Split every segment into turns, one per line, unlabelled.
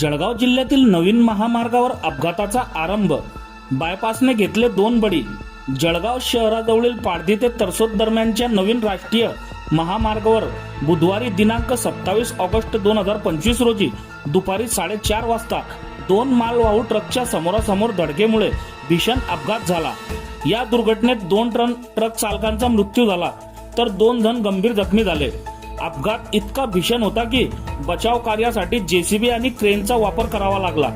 जळगाव जिल्ह्यातील नवीन महामार्गावर अपघाताचा आरंभ. बायपासने घेतले दोन बळी. जळगाव शहराजवळील पाडधी ते तरसोद दरम्यानच्या नवीन राष्ट्रीय महामार्गावर बुधवारी दिनांक सत्तावीस ऑगस्ट दोन हजार पंचवीस रोजी दुपारी साडेचार वाजता दोन मालवाहू ट्रकच्या समोरासमोर धडकेमुळे भीषण अपघात झाला. या दुर्घटनेत दोन टन ट्रक चालकांचा मृत्यू झाला तर दोन जण गंभीर जखमी झाले. अपघात इतका भीषण होता की बचाव कार्यासाठी जेसीबी आणि क्रेनचा वापर करावा लागला.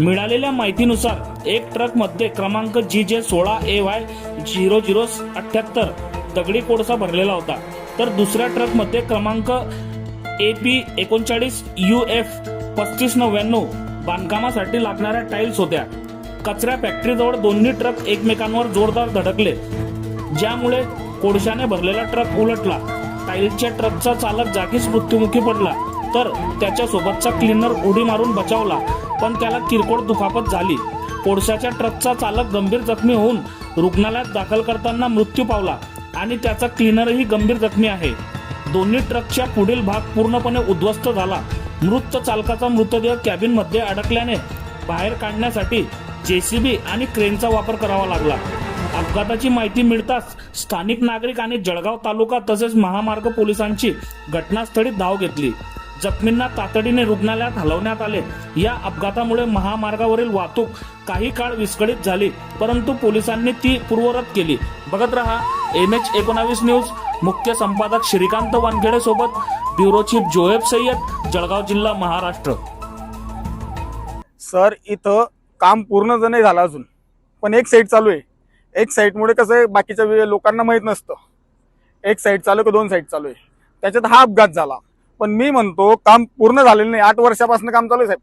मिळालेल्या माहितीनुसार एक ट्रकमध्ये क्रमांक जी जे सोळा ए वाय झिरो झिरो अठ्याहत्तर दगडी कोळसा भरलेला होता. तर दुसऱ्या ट्रकमध्ये क्रमांक ए पी एकोणचाळीस यू एफ पस्तीस नव्याण्णव बांधकामासाठी लागणाऱ्या टाईल्स होत्या. कचऱ्या फॅक्टरीजवळ दोन्ही ट्रक एकमेकांवर जोरदार धडकले. ज्यामुळे कोळशाने भरलेला ट्रक उलटला. टाईलच्या ट्रकचा चालक जागीच मृत्युमुखी पडला. तर त्याच्या सोबतचा क्लीनर उडी मारून बचावला पण त्याला किरकोळ दुखापत झाली. कोळशाच्या ट्रकचा चालक गंभीर जखमी होऊन रुग्णालयात दाखल करताना मृत्यू पावला आणि त्याचा क्लीनरही गंभीर जखमी आहे. दोन्ही ट्रकच्या पुढील भाग पूर्णपणे उद्ध्वस्त झाला. मृत चालकाचा मृतदेह कॅबिनमध्ये अडकल्याने बाहेर काढण्यासाठी जेसीबी आणि क्रेनचा वापर करावा लागला. अपघाताची माहिती मिळताच स्थानिक नागरिक आणि जळगाव तालुका तसेच महामार्ग पोलिसांची घटनास्थळी धाव घेतली. जखमींना तातडीने रुग्णालयात हलवण्यात आले. या अपघातामुळे महामार्गावरील वाहतूक काही काळ विस्कळीत झाली परंतु पोलिसांनी ती पूर्वरत केली. बघत रहा एम एच एकोणावीस न्यूज. मुख्य संपादक श्रीकांत वानखेडे सोबत ब्युरो चीफ जोहेब सय्यद जळगाव जिल्हा महाराष्ट्र.
सर इथं काम पूर्ण नाही झालं अजून पण एक साईड चालू आहे. एक साईडमुळे कसं आहे बाकीच्या लोकांना माहीत नसतं. एक साईड चालू आहे का दोन साईड चालू आहे. त्याच्यात हा अपघात झाला. पण मी म्हणतो काम पूर्ण झालेलं नाही. आठ वर्षापासून काम चालू आहे साहेब.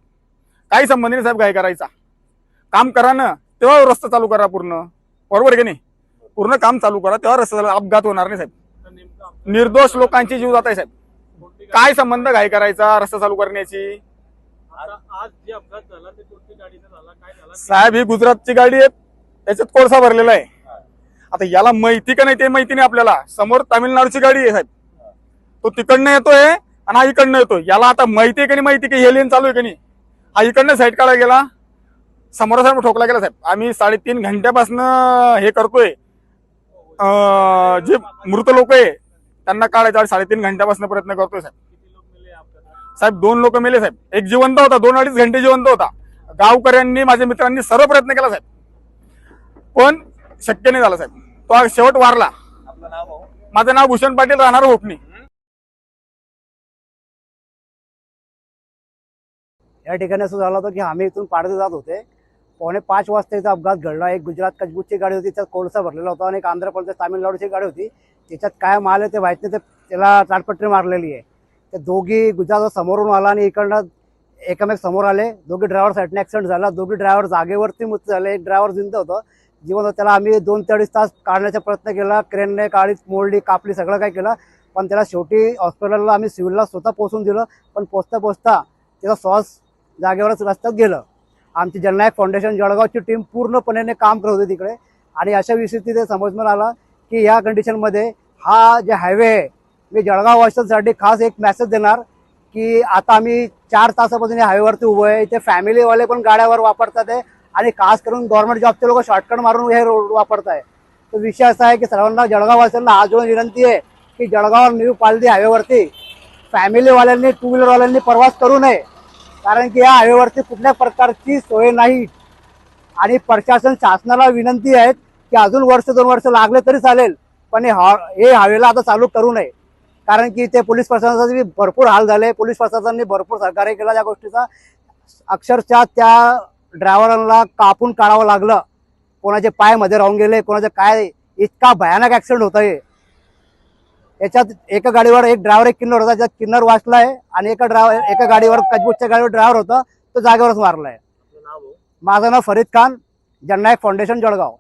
काही संबंध नाही साहेब काय करायचा? काम करा ना तेव्हा रस्ता चालू करा पूर्ण. बरोबर की नाही? पूर्ण काम चालू करा तेव्हा रस्ता चालू अपघात होणार नाही साहेब. निर्दोष लोकांची जीव जात आहे साहेब. काय संबंध काय करायचा रस्ता चालू करण्याची?
आता आज जे अपघात झाला ते कोणती गाडीने झाला काय झाला?
साहेब ही गुजरातची गाडी आहे. त्याच्यात कोळसा भरलेला आहे. आता याला माहिती का नाही ते माहिती नाही आपल्याला. समोर तामिळनाडूची गाडी आहे साहेब. तो तिकडनं येतोय आणि हा इकडनं येतोय. याला आता माहिती आहे का नाही माहिती की? हे लेन चालू आहे का नाही? हा इकडनं साईड काढा गेला. समोरासमोर ठोकला गेला साहेब. आम्ही साडेतीन घंट्यापासून हे करतोय. अं, जे मृत लोक आहे त्यांना काढायचा आणि साडेतीन घंट्यापासून प्रयत्न करतोय साहेब. साहेब दोन लोक मेले साहेब. एक जिवंत होता दोन अडीच घंटे जिवंत होता. गावकऱ्यांनी माझ्या मित्रांनी सर्व प्रयत्न केला साहेब. पण शक्य नाही झाला साहेब. तो शेवट वारला. माझं नाव भूषण पाटील राहणार होपणी.
या ठिकाणी असं झालं होतं की आम्ही इथून पाडते जात होते. पावणे पाच वाजता इथं अपघात घडला. एक गुजरात कजबूतची गाडी होती त्यात कोळसा भरलेला होता आणि एक आंध्र प्रदेश तामिळनाडूची गाडी होती. त्याच्यात काय माल आहे ते माहीत नाही ते त्याला चाटपट्टी मारलेली आहे. ते दोघी गुजरात समोरून आला आणि इकडनं एकमेक समोर आले. दोघी ड्रायव्हर साईडने ॲक्सिडेंट झाला. दोघी ड्रायव्हर जागेवरती मृत्यू झाले. एक ड्रायव्हर जिंद होतं. जीवन त्याला आम्ही दोन ते अडीच तास काढण्याचा प्रयत्न केला. क्रेनने काळी मोडली कापली सगळं काय केलं. पण त्याला शेवटी हॉस्पिटलला आम्ही सिव्हिलला स्वतः पोहोचून दिलं. पण पोचता पोचता त्याचा श्वास जागेवरच रस्त्यात गेलं. आमची जननायक फाउंडेशन जळगावची टीम पूर्णपणे काम करत होती तिकडे. आणि अशा विषयी ते समजण्यात आलं की या कंडिशनमध्ये हा जे हायवे आहे मी जळगाव वाशांसाठी खास एक मेसेज देणार की आता आम्ही चार तासापासून या हायवेवरती उभं आहे. इथे फॅमिलीवाले पण गाड्यावर वापरतात आहे. आणि खास करून गव्हर्नमेंट जॉबचे लोक शॉर्टकट मारून हे रोड वापरत आहे तर विषय असा आहे की सर्वांना जळगाववासियांना आज जोडून विनंती आहे की जळगाव न्यू पालदी हायवेवरती फॅमिलीवाल्यांनी टू व्हीलरवाल्यांनी प्रवास करू नये. कारण की या हायवेवरती कुठल्या प्रकारची सोय नाही. आणि प्रशासन शासनाला विनंती आहे की अजून वर्ष दोन वर्ष लागले तरी चालेल पण हे हा- हे हायवेला आता चालू करू नये. कारण की ते पोलीस प्रशासनाचे भरपूर हाल झाले. पोलीस प्रशासनाने भरपूर सहकार्य केला त्या गोष्टीचा. अक्षरशः त्या ड्रायव्हरांना कापून काढावं लागलं. कोणाचे पायमध्ये राहून गेले कोणाचे काय इतका भयानक ऍक्सिडेंट होत आहे याच्यात एका गाडीवर एक ड्रायव्हर एक किन्नर होता ज्यात किन्नर वाचलाय आणि एका ड्रायव्हर एका गाडीवर कजबूतच्या गाडीवर ड्रायव्हर होता तो जागेवरच मारलाय.
भाऊ
माझं नाव फरीद खान जननायक फाउंडेशन जळगाव.